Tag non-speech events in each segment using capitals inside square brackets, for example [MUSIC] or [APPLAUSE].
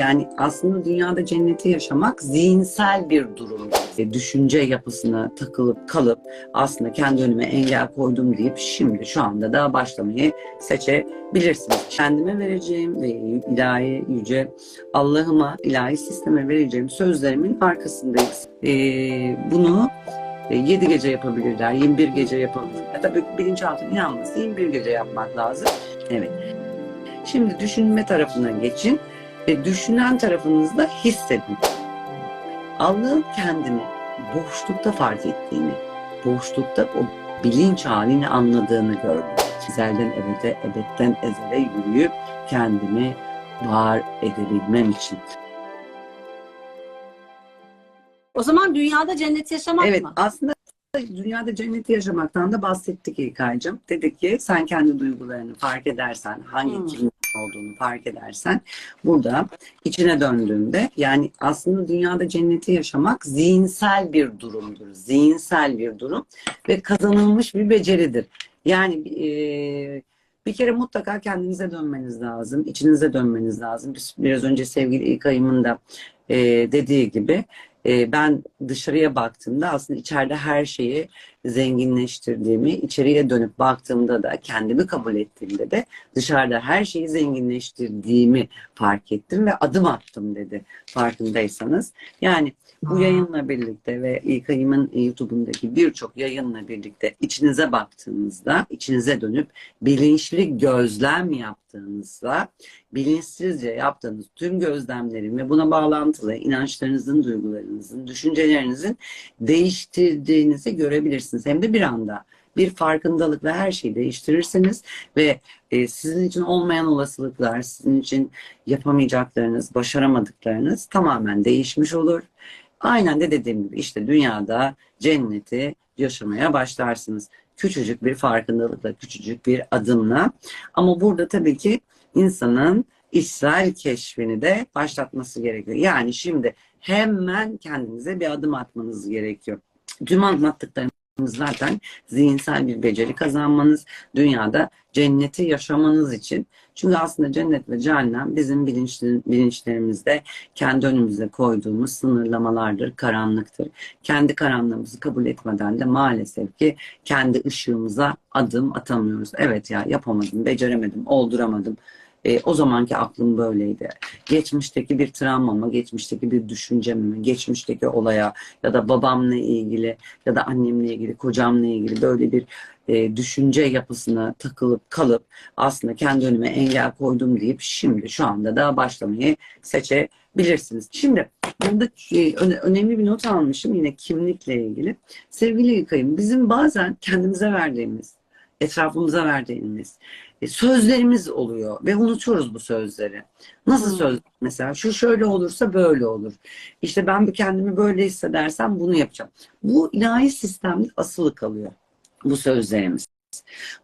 Yani aslında dünyada cenneti yaşamak zihinsel bir durum. E, düşünce yapısına takılıp kalıp aslında kendi önüme engel koydum deyip şimdi şu anda da başlamayı seçebilirsiniz. Kendime vereceğim ve ilahi yüce Allah'ıma ilahi sisteme vereceğim sözlerimin arkasındayız. E, bunu 7 gece yapabilirler, 21 gece yapabilirler. Tabii bilinçaltına inanması 21 gece yapmak lazım. Evet. Şimdi düşünme tarafına geçin ve düşünen tarafınızda hissedin. Allah'ın kendini boşlukta fark ettiğini, boşlukta o bilinç halini anladığını gördüm. Ezelden ebede, ebedden ezele yürüyüp kendimi var edebilmem için. O zaman dünyada cennet yaşamak Evet mı? aslında dünyada cenneti yaşamaktan da bahsettik İlkay'cığım. Dedik ki sen kendi duygularını fark edersen, hangi Hmm. Olduğunu fark edersen burada içine döndüğünde yani aslında dünyada cenneti yaşamak zihinsel bir durumdur. Zihinsel bir durum ve kazanılmış bir beceridir. Yani e, bir kere mutlaka kendinize dönmeniz lazım. içinize dönmeniz lazım. Biraz önce sevgili İlkay'ımın da e, dediği gibi e, ben dışarıya baktığımda aslında içeride her şeyi zenginleştirdiğimi, içeriye dönüp baktığımda da kendimi kabul ettiğimde de dışarıda her şeyi zenginleştirdiğimi fark ettim ve adım attım dedi farkındaysanız. Yani bu Aa. yayınla birlikte ve İlkay'ımın YouTube'undaki birçok yayınla birlikte içinize baktığınızda, içinize dönüp bilinçli gözlem yaptığınızda bilinçsizce yaptığınız tüm gözlemlerin ve buna bağlantılı inançlarınızın, duygularınızın, düşüncelerinizin değiştirdiğinizi görebilirsiniz. Hem de bir anda bir farkındalık ve her şeyi değiştirirseniz ve e, sizin için olmayan olasılıklar, sizin için yapamayacaklarınız, başaramadıklarınız tamamen değişmiş olur. Aynen de dediğim gibi işte dünyada cenneti yaşamaya başlarsınız. Küçücük bir farkındalıkla, küçücük bir adımla. Ama burada tabii ki insanın içsel keşfini de başlatması gerekiyor. Yani şimdi hemen kendinize bir adım atmanız gerekiyor. Tüm anlattıklarımız zaten zihinsel bir beceri kazanmanız, dünyada cenneti yaşamanız için. Çünkü aslında cennet ve cehennem bizim bilinçlerimizde kendi önümüze koyduğumuz sınırlamalardır, karanlıktır. Kendi karanlığımızı kabul etmeden de maalesef ki kendi ışığımıza adım atamıyoruz. Evet ya yapamadım, beceremedim, olduramadım. E, o zamanki aklım böyleydi. Geçmişteki bir travmama, geçmişteki bir düşünceme, geçmişteki olaya ya da babamla ilgili ya da annemle ilgili, kocamla ilgili böyle bir e, düşünce yapısına takılıp kalıp aslında kendi önüme engel koydum deyip şimdi şu anda da başlamayı seçebilirsiniz. Şimdi burada öne- önemli bir not almışım yine kimlikle ilgili. Sevgili yıkayım bizim bazen kendimize verdiğimiz, etrafımıza verdiğimiz e, sözlerimiz oluyor ve unutuyoruz bu sözleri. Nasıl Hmm. söz? Mesela şu şöyle olursa böyle olur. İşte ben kendimi böyle hissedersem bunu yapacağım. Bu ilahi sistemde asılı kalıyor bu sözlerimiz.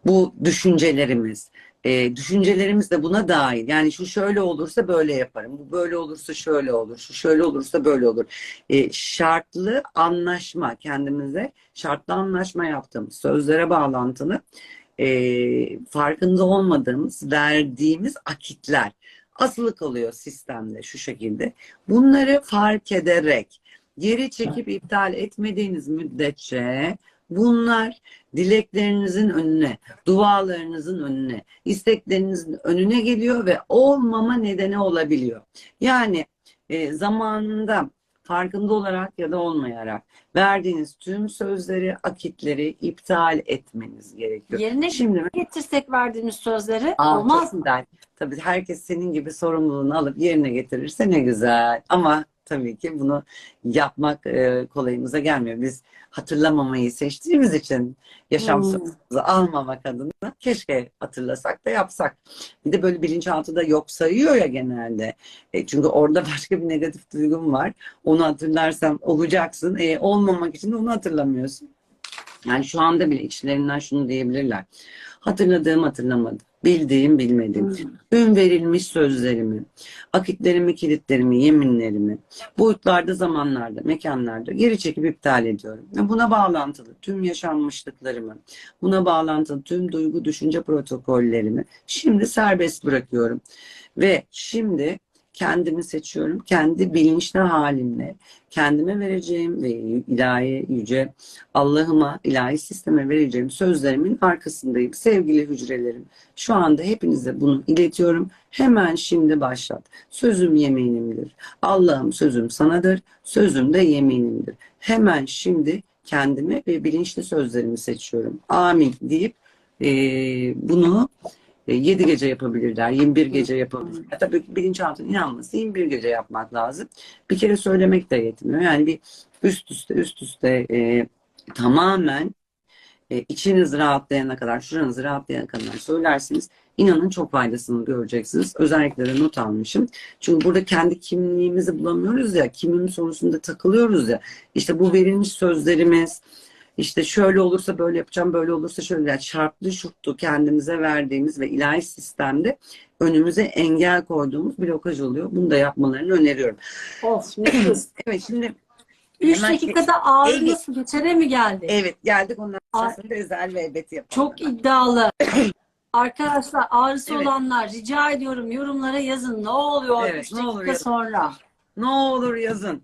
Bu düşüncelerimiz. E, düşüncelerimiz de buna dahil. Yani şu şöyle olursa böyle yaparım. Bu böyle olursa şöyle olur. Şu şöyle olursa böyle olur. E, şartlı anlaşma kendimize şartlı anlaşma yaptığımız sözlere bağlantılı e, farkında olmadığımız verdiğimiz akitler asılı kalıyor sistemde şu şekilde. Bunları fark ederek geri çekip iptal etmediğiniz müddetçe bunlar dileklerinizin önüne, dualarınızın önüne, isteklerinizin önüne geliyor ve olmama nedeni olabiliyor. Yani e, zamanında farkında olarak ya da olmayarak verdiğiniz tüm sözleri, akitleri iptal etmeniz gerekiyor. Yerine Şimdi getirsek verdiğimiz sözleri Aa, olmaz mı? Tabii herkes senin gibi sorumluluğunu alıp yerine getirirse ne güzel. Ama tabii ki bunu yapmak e, kolayımıza gelmiyor. Biz hatırlamamayı seçtiğimiz için yaşam Hmm. sözümüzü almamak adına keşke hatırlasak da yapsak. Bir de böyle bilinçaltı da yok sayıyor ya genelde. E, çünkü orada [LAUGHS] başka bir negatif duygum var. Onu hatırlarsam olacaksın. E, olmamak için onu hatırlamıyorsun. Yani şu anda bile içlerinden şunu diyebilirler. Hatırladığım hatırlamadım. Bildiğim bilmedim. Hmm. Tüm verilmiş sözlerimi, akitlerimi, kilitlerimi, yeminlerimi boyutlarda, zamanlarda, mekanlarda geri çekip iptal ediyorum. Buna bağlantılı tüm yaşanmışlıklarımı, buna bağlantılı tüm duygu, düşünce protokollerimi şimdi serbest bırakıyorum. Ve şimdi kendimi seçiyorum. Kendi bilinçli halimle kendime vereceğim ve ilahi yüce Allah'ıma, ilahi sisteme vereceğim sözlerimin arkasındayım. Sevgili hücrelerim, şu anda hepinize bunu iletiyorum. Hemen şimdi başlat. Sözüm yeminimdir. Allah'ım sözüm sanadır. Sözüm de yeminimdir. Hemen şimdi kendime ve bilinçli sözlerimi seçiyorum. Amin deyip eee, bunu 7 gece yapabilirler, 21 gece yapabilirler. Tabii bilinçaltına inanması 21 gece yapmak lazım. Bir kere söylemek de yetmiyor. Yani bir üst üste üst üste e, tamamen e, içiniz rahatlayana kadar, şuranız rahatlayana kadar söylerseniz inanın çok faydasını göreceksiniz. Özellikle de not almışım. Çünkü burada kendi kimliğimizi bulamıyoruz ya, kimim sorusunda takılıyoruz ya. İşte bu verilmiş sözlerimiz, işte şöyle olursa böyle yapacağım, böyle olursa şöyle yani şartlı şurtlu kendimize verdiğimiz ve ilahi sistemde önümüze engel koyduğumuz blokaj oluyor. Bunu da yapmalarını öneriyorum. Of nefis. [CLEARS THROAT] Evet şimdi 3 Hemen- dakikada ağrı nasıl geçere mi geldi? evet geldik ondan sonra özel ve ebedi yapalım. Çok iddialı. [CLEARS THROAT] Arkadaşlar ağrısı Evet. olanlar rica ediyorum yorumlara yazın. Ne oluyor Evet, 3 ne dakika yazın. sonra? Ne olur yazın.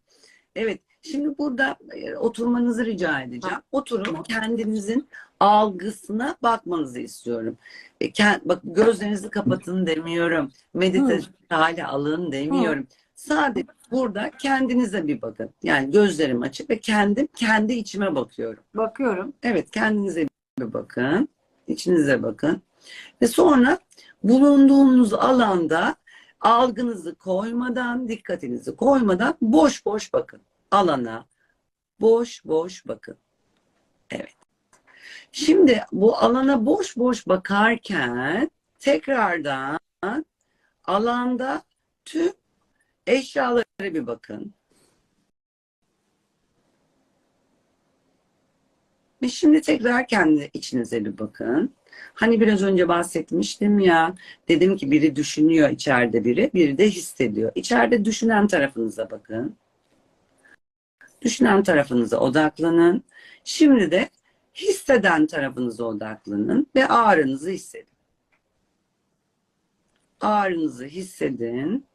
Evet. Şimdi burada e, oturmanızı rica edeceğim. Oturun kendinizin algısına bakmanızı istiyorum. E, bak gözlerinizi kapatın demiyorum. Meditatif hale alın demiyorum. Sadece burada kendinize bir bakın. Yani gözlerim açık ve kendim kendi içime bakıyorum. Bakıyorum. Evet kendinize bir bakın. İçinize bakın. Ve sonra bulunduğunuz alanda algınızı koymadan, dikkatinizi koymadan boş boş bakın. Alana boş boş bakın. Evet. Şimdi bu alana boş boş bakarken tekrardan alanda tüm eşyalara bir bakın. Ve şimdi tekrar kendi içinize bir bakın. Hani biraz önce bahsetmiştim ya, dedim ki biri düşünüyor içeride biri, biri de hissediyor. İçeride düşünen tarafınıza bakın. Düşünen tarafınıza odaklanın. Şimdi de hisseden tarafınıza odaklanın ve ağrınızı hissedin. Ağrınızı hissedin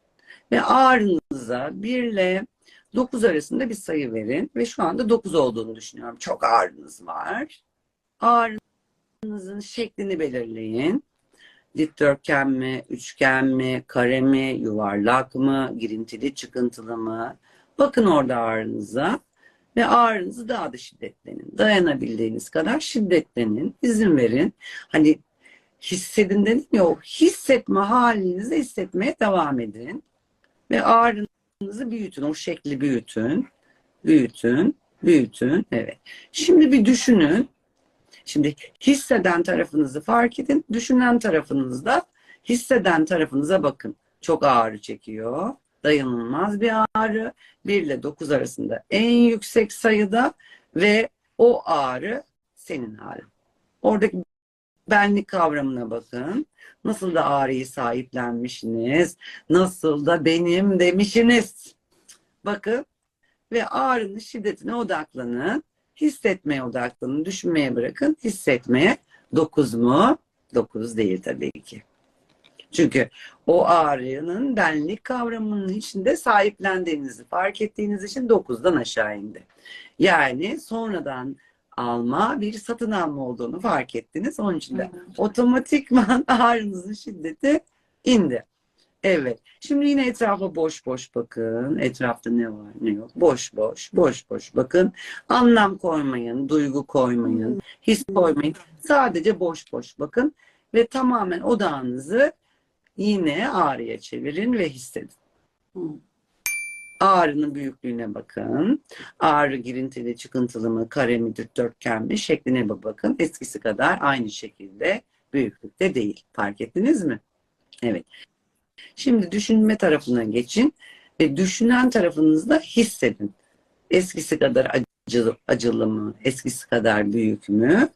ve ağrınıza 1 ile 9 arasında bir sayı verin ve şu anda 9 olduğunu düşünüyorum. Çok ağrınız var. Ağrınızın şeklini belirleyin. Dikdörtgen mi, üçgen mi, kare mi, yuvarlak mı, girintili, çıkıntılı mı? Bakın orada ağrınıza ve ağrınızı daha da şiddetlenin. Dayanabildiğiniz kadar şiddetlenin. İzin verin. Hani hissedin dedim ya o hissetme halinizi hissetmeye devam edin. Ve ağrınızı büyütün. O şekli büyütün. Büyütün. Büyütün. Evet. Şimdi bir düşünün. Şimdi hisseden tarafınızı fark edin. Düşünen tarafınızda hisseden tarafınıza bakın. Çok ağrı çekiyor. Dayanılmaz bir ağrı. 1 ile 9 arasında en yüksek sayıda ve o ağrı senin ağrın. Oradaki benlik kavramına bakın. Nasıl da ağrıyı sahiplenmişsiniz. Nasıl da benim demişsiniz. Bakın ve ağrının şiddetine odaklanın. Hissetmeye odaklanın. Düşünmeye bırakın. Hissetmeye 9 mu? 9 değil tabii ki. Çünkü o ağrının benlik kavramının içinde sahiplendiğinizi fark ettiğiniz için 9'dan aşağı indi. Yani sonradan alma bir satın alma olduğunu fark ettiniz. Onun için de otomatikman [LAUGHS] ağrınızın şiddeti indi. Evet. Şimdi yine etrafa boş boş bakın. Etrafta ne var ne yok. Boş boş, boş boş bakın. Anlam koymayın, duygu koymayın, his koymayın. Sadece boş boş bakın ve tamamen odağınızı yine ağrıya çevirin ve hissedin. Hı. Ağrının büyüklüğüne bakın. Ağrı girintili, çıkıntılı mı, kare mi, dikdörtgen mi şekline bakın. Eskisi kadar aynı şekilde büyüklükte değil. Fark ettiniz mi? Evet. Şimdi düşünme tarafına geçin ve düşünen tarafınızda hissedin. Eskisi kadar acılı, acılı mı, eskisi kadar büyük mü?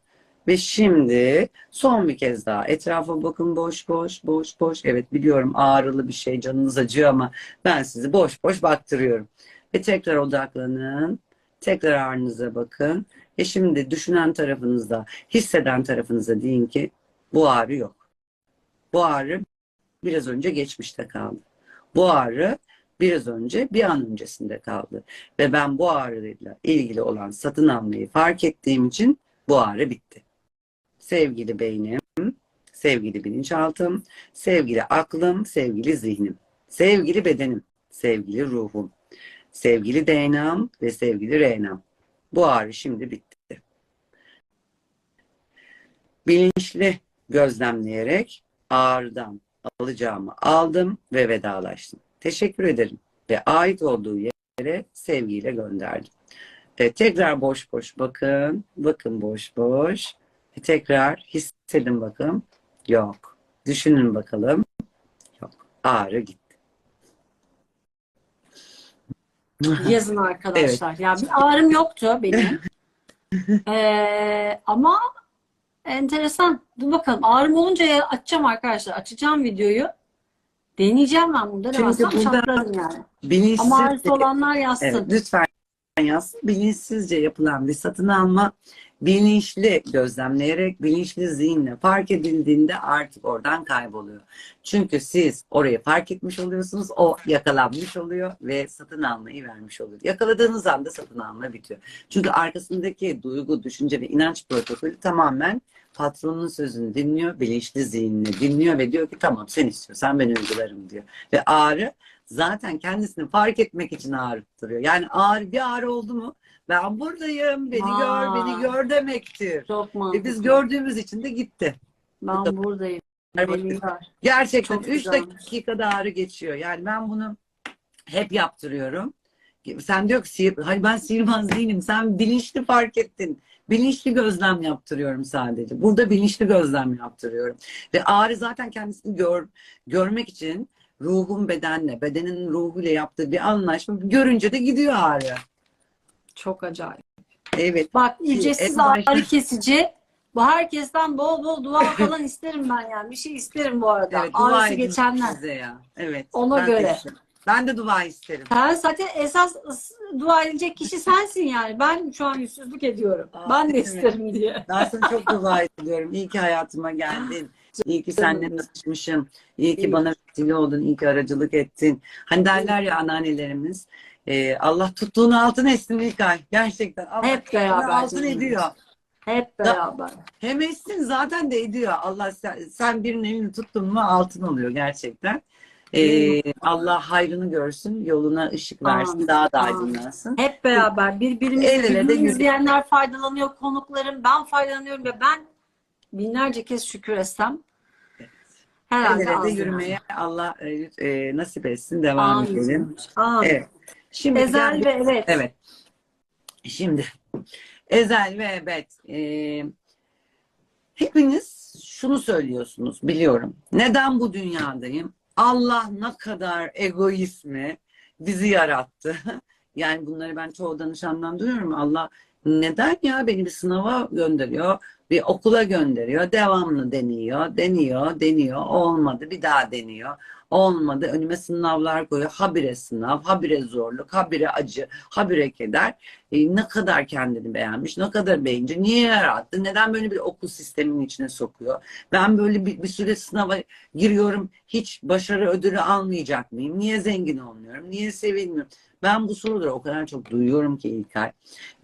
Ve şimdi son bir kez daha etrafa bakın boş boş boş boş. Evet biliyorum ağrılı bir şey canınız acıyor ama ben sizi boş boş baktırıyorum. Ve tekrar odaklanın. Tekrar ağrınıza bakın. Ve şimdi düşünen tarafınızda, hisseden tarafınıza deyin ki bu ağrı yok. Bu ağrı biraz önce geçmişte kaldı. Bu ağrı biraz önce bir an öncesinde kaldı. Ve ben bu ağrıyla ilgili olan satın almayı fark ettiğim için bu ağrı bitti. Sevgili beynim, sevgili bilinçaltım, sevgili aklım, sevgili zihnim, sevgili bedenim, sevgili ruhum, sevgili DNA'm ve sevgili RNA'm. Bu ağrı şimdi bitti. Bilinçli gözlemleyerek ağrıdan alacağımı aldım ve vedalaştım. Teşekkür ederim ve ait olduğu yere sevgiyle gönderdim. E, tekrar boş boş bakın. Bakın boş boş. Tekrar hissedin bakın. Yok. Düşünün bakalım. Yok. Ağrı gitti. [LAUGHS] Yazın arkadaşlar. Ya bir ağrım yoktu benim. [LAUGHS] Ee, ama enteresan. Dur bakalım. Ağrım olunca açacağım arkadaşlar. Açacağım videoyu. Deneyeceğim ben bunu. Denemezsem çatlarım yani. Bilinçsiz Ama ağrısı olanlar yazsın. Evet, lütfen yazsın. Bilinçsizce yapılan bir satın alma bilinçli gözlemleyerek, bilinçli zihinle fark edildiğinde artık oradan kayboluyor. Çünkü siz orayı fark etmiş oluyorsunuz, o yakalanmış oluyor ve satın almayı vermiş oluyor. Yakaladığınız anda satın alma bitiyor. Çünkü arkasındaki duygu, düşünce ve inanç protokolü tamamen patronun sözünü dinliyor, bilinçli zihinle dinliyor ve diyor ki tamam sen istiyorsan ben uygularım diyor. Ve ağrı zaten kendisini fark etmek için ağrıttırıyor. Yani ağrı bir ağrı oldu mu ben buradayım beni Aa. gör beni gör demektir. Çok E mantıklı. biz gördüğümüz için de gitti. Ben buradayım. Beni gör. Gerçekten Çok 3 güzelmiş. dakikada ağrı geçiyor. Yani ben bunu hep yaptırıyorum. Sen diyor ki sihir, hayır ben sihirbaz değilim. Sen bilinçli fark ettin. Bilinçli gözlem yaptırıyorum sadece. Burada bilinçli gözlem yaptırıyorum. Ve ağrı zaten kendisini gör, görmek için ruhun bedenle, bedenin ruhuyla yaptığı bir anlaşma. Görünce de gidiyor ağrı. Çok acayip. Evet. Bak ücretsiz ağrı kesici. Bu herkesten bol bol dua [LAUGHS] falan isterim ben yani. Bir şey isterim bu arada. Evet, dua Ağrısı edin geçenler. size ya. Evet. Ona ben de göre. isterim. Ben de dua isterim. Sen zaten esas ıs- dua edilecek kişi sensin yani. Ben şu an yüzsüzlük ediyorum. Aa, ben de evet. isterim diye. Ben sana çok [LAUGHS] dua ediyorum. İyi ki hayatıma geldin. İyi ki seninle tanışmışım. İyi ki bana vesile oldun. İyi ki aracılık ettin. Hani derler ya anneannelerimiz. e, Allah tuttuğunu altın etsin İlkay. Gerçekten. Allah Hep beraber altın canım. ediyor. Hep beraber. Hem etsin zaten de ediyor. Allah sen, sen birinin elini tuttun mu altın oluyor gerçekten. E, Allah hayrını görsün. Yoluna ışık versin. Amin. Daha da aydınlansın. Hep beraber. Birbirimizi, El ele de izleyenler faydalanıyor. Konuklarım ben faydalanıyorum ve ben binlerce kez şükür etsem herhalde az yürümeye Allah e, e, nasip etsin. Devam Amin. edelim. Amin. Evet. Şimdi Ezel ve evet. Evet. Şimdi ezel ve ebed. Ee, hepiniz şunu söylüyorsunuz biliyorum. Neden bu dünyadayım? Allah ne kadar egoist bizi yarattı. [LAUGHS] Yani bunları ben çoğu danışandan duyuyorum. Allah neden ya beni bir sınava gönderiyor, bir okula gönderiyor, devamlı deniyor, deniyor, deniyor, olmadı, bir daha deniyor. Olmadı. Önüme sınavlar koyuyor. Habire sınav, habire zorluk, habire acı, habire keder. E, ne kadar kendini beğenmiş, ne kadar beğenince, niye yarattı, neden böyle bir okul sisteminin içine sokuyor? Ben böyle bir, bir süre sınava giriyorum, hiç başarı ödülü almayacak mıyım? Niye zengin olmuyorum? Niye sevilmiyorum? Ben bu soruları o kadar çok duyuyorum ki İlkay.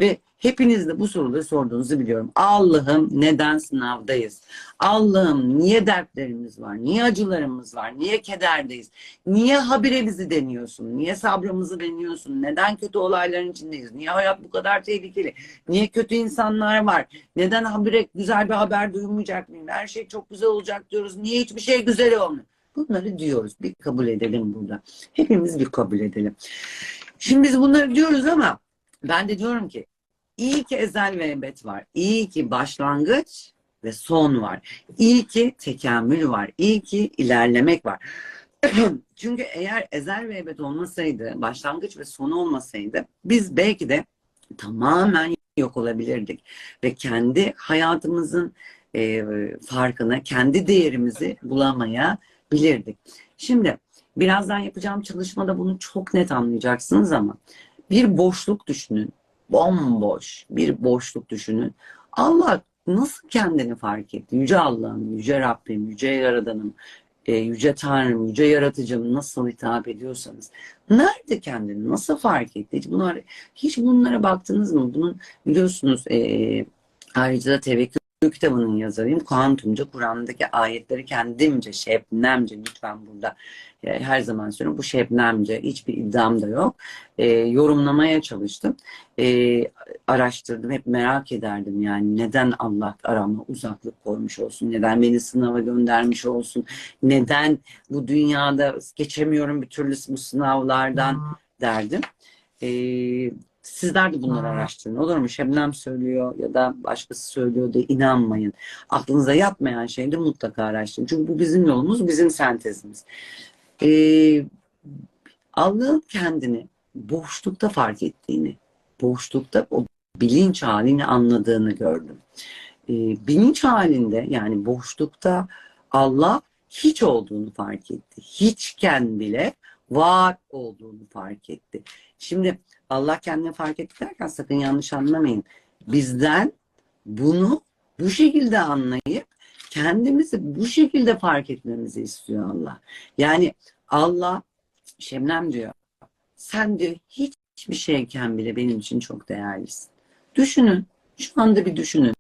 Ve hepiniz de bu soruları sorduğunuzu biliyorum. Allah'ım neden sınavdayız? Allah'ım niye dertlerimiz var? Niye acılarımız var? Niye kederdeyiz? Niye habire bizi deniyorsun? Niye sabrımızı deniyorsun? Neden kötü olayların içindeyiz? Niye hayat bu kadar tehlikeli? Niye kötü insanlar var? Neden habire güzel bir haber duymayacak mıyım? Her şey çok güzel olacak diyoruz. Niye hiçbir şey güzel olmuyor? Bunları diyoruz. Bir kabul edelim burada. Hepimiz bir kabul edelim. Şimdi biz bunları diyoruz ama ben de diyorum ki iyi ki ezel ve ebed var. İyi ki başlangıç ve son var. İyi ki tekamül var. İyi ki ilerlemek var. [CLEARS THROAT] Çünkü eğer ezel ve ebed olmasaydı, başlangıç ve sonu olmasaydı biz belki de tamamen yok olabilirdik. Ve kendi hayatımızın e, farkına, kendi değerimizi bulamayabilirdik. Şimdi birazdan yapacağım çalışmada bunu çok net anlayacaksınız ama bir boşluk düşünün. Bomboş bir boşluk düşünün. Allah nasıl kendini fark etti? Yüce Allah'ım, Yüce Rabbim, Yüce Yaradanım. E, yüce Tanrım, yüce yaratıcım nasıl hitap ediyorsanız nerede kendini nasıl fark etti? Hiç bunlar hiç bunlara baktınız mı? Bunun biliyorsunuz e, ayrıca da tevekkül kitabının yazarıyım. Kuantumca Kur'an'daki ayetleri kendimce, şebnemce lütfen burada e, her zaman söylüyorum. Bu şebnemce hiçbir iddiam da yok. E, yorumlamaya çalıştım. E, araştırdım. Hep merak ederdim yani neden Allah arama uzaklık koymuş olsun? Neden beni sınava göndermiş olsun? Neden bu dünyada geçemiyorum bir türlü bu sınavlardan derdim. E, sizler de bunları araştırın. Olur mu? Şebnem söylüyor ya da başkası söylüyor diye inanmayın. Aklınıza yatmayan şeyleri mutlaka araştırın. Çünkü bu bizim yolumuz, bizim sentezimiz. Ee, Allah'ın kendini boşlukta fark ettiğini, boşlukta o bilinç halini anladığını gördüm. Ee, bilinç halinde yani boşlukta Allah hiç olduğunu fark etti. Hiçken bile var olduğunu fark etti. Şimdi Allah kendini fark etti derken sakın yanlış anlamayın. Bizden bunu bu şekilde anlayıp kendimizi bu şekilde fark etmemizi istiyor Allah. Yani Allah Şemnem diyor. Sen diyor hiçbir şeyken bile benim için çok değerlisin. Düşünün. Şu anda bir düşünün.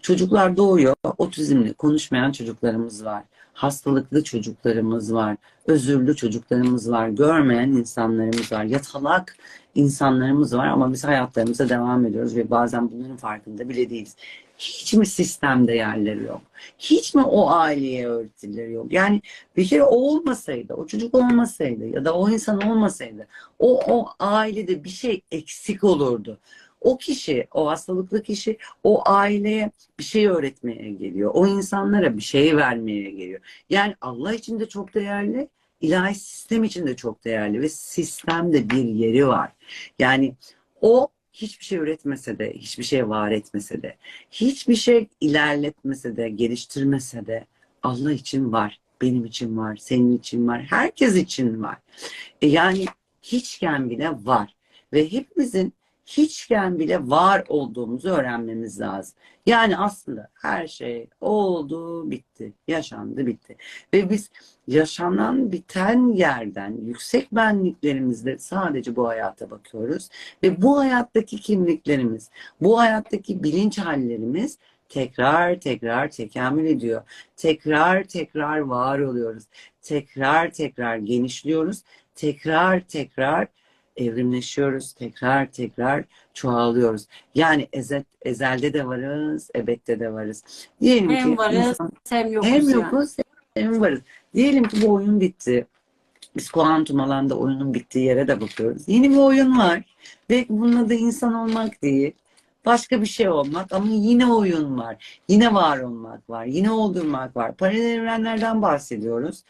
Çocuklar doğuyor. Otizmli konuşmayan çocuklarımız var. Hastalıklı çocuklarımız var. Özürlü çocuklarımız var. Görmeyen insanlarımız var. Yatalak insanlarımız var ama biz hayatlarımıza devam ediyoruz ve bazen bunların farkında bile değiliz. Hiç mi sistemde yerleri yok? Hiç mi o aileye öğretileri yok? Yani bir kere o olmasaydı, o çocuk olmasaydı ya da o insan olmasaydı o, o ailede bir şey eksik olurdu. O kişi, o hastalıklı kişi o aileye bir şey öğretmeye geliyor. O insanlara bir şey vermeye geliyor. Yani Allah için de çok değerli, ilahi sistem için de çok değerli ve sistemde bir yeri var. Yani o hiçbir şey üretmese de, hiçbir şey var etmese de, hiçbir şey ilerletmese de, geliştirmese de Allah için var, benim için var, senin için var, herkes için var. E yani hiçken bile var ve hepimizin hiçken bile var olduğumuzu öğrenmemiz lazım. Yani aslında her şey oldu, bitti, yaşandı, bitti. Ve biz yaşanan, biten yerden yüksek benliklerimizle sadece bu hayata bakıyoruz. Ve bu hayattaki kimliklerimiz, bu hayattaki bilinç hallerimiz tekrar tekrar tekamül ediyor. Tekrar tekrar var oluyoruz. Tekrar tekrar genişliyoruz. Tekrar tekrar evrimleşiyoruz. Tekrar tekrar çoğalıyoruz. Yani ezel, ezelde de varız, ebette de varız. Diyelim Hem ki varız insan- hem yokuz hem yani. yokuz hem varız. Diyelim ki bu oyun bitti. Biz kuantum alanda oyunun bittiği yere de bakıyoruz. Yeni bir oyun var. Belki bunun adı insan olmak değil. Başka bir şey olmak ama yine oyun var. Yine var olmak var. Yine oldurmak var. Paralel evrenlerden bahsediyoruz.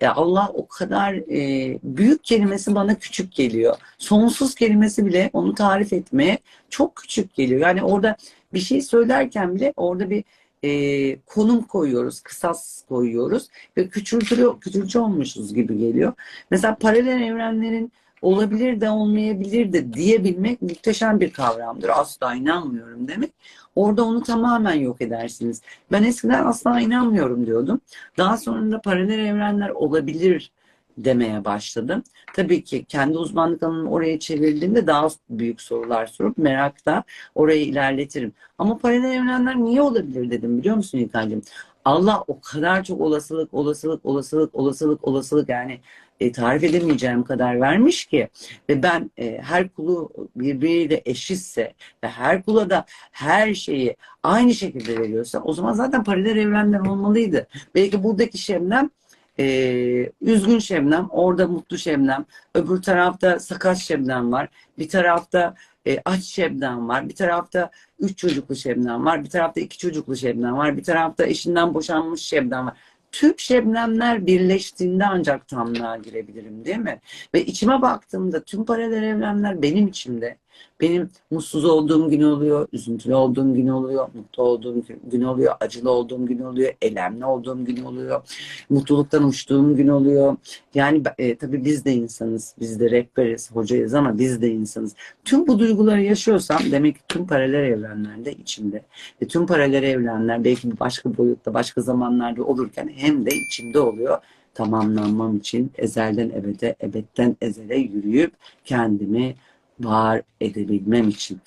Ya Allah o kadar e, büyük kelimesi bana küçük geliyor. Sonsuz kelimesi bile onu tarif etmeye çok küçük geliyor. Yani orada bir şey söylerken bile orada bir e, konum koyuyoruz, kısas koyuyoruz ve küçültülüyor, küçültü olmuşuz gibi geliyor. Mesela paralel evrenlerin olabilir de olmayabilir de diyebilmek muhteşem bir kavramdır. Asla inanmıyorum demek. Orada onu tamamen yok edersiniz. Ben eskiden asla inanmıyorum diyordum. Daha sonra paralel evrenler olabilir demeye başladım. Tabii ki kendi uzmanlık alanımı oraya çevirdiğimde daha büyük sorular sorup merakla orayı ilerletirim. Ama paralel evrenler niye olabilir dedim biliyor musun İlkan'cığım? Allah o kadar çok olasılık, olasılık, olasılık, olasılık, olasılık yani e, tarif edemeyeceğim kadar vermiş ki ve ben e, her kulu birbiriyle eşitse ve her kula da her şeyi aynı şekilde veriyorsa o zaman zaten paralel evrenler olmalıydı. Belki buradaki Şebnem e, üzgün Şebnem, orada mutlu Şebnem, öbür tarafta sakat Şebnem var, bir tarafta e, aç Şebnem var, bir tarafta üç çocuklu Şebnem var, bir tarafta iki çocuklu Şebnem var, bir tarafta eşinden boşanmış Şebnem var. Tüm şebnemler birleştiğinde ancak tamlığa girebilirim değil mi? Ve içime baktığımda tüm paralel evrenler benim içimde. Benim mutsuz olduğum gün oluyor, üzüntülü olduğum gün oluyor, mutlu olduğum gün oluyor, acılı olduğum gün oluyor, elemli olduğum gün oluyor, mutluluktan uçtuğum gün oluyor. Yani e, tabii biz de insanız, biz de rehberiz, hocayız ama biz de insanız. Tüm bu duyguları yaşıyorsam demek ki tüm paralel evrenlerde içimde. Ve tüm paralel evrenler belki başka boyutta, başka zamanlarda olurken hem de içimde oluyor tamamlanmam için ezelden ebede, ebedden ezele yürüyüp kendimi var edebilmem için.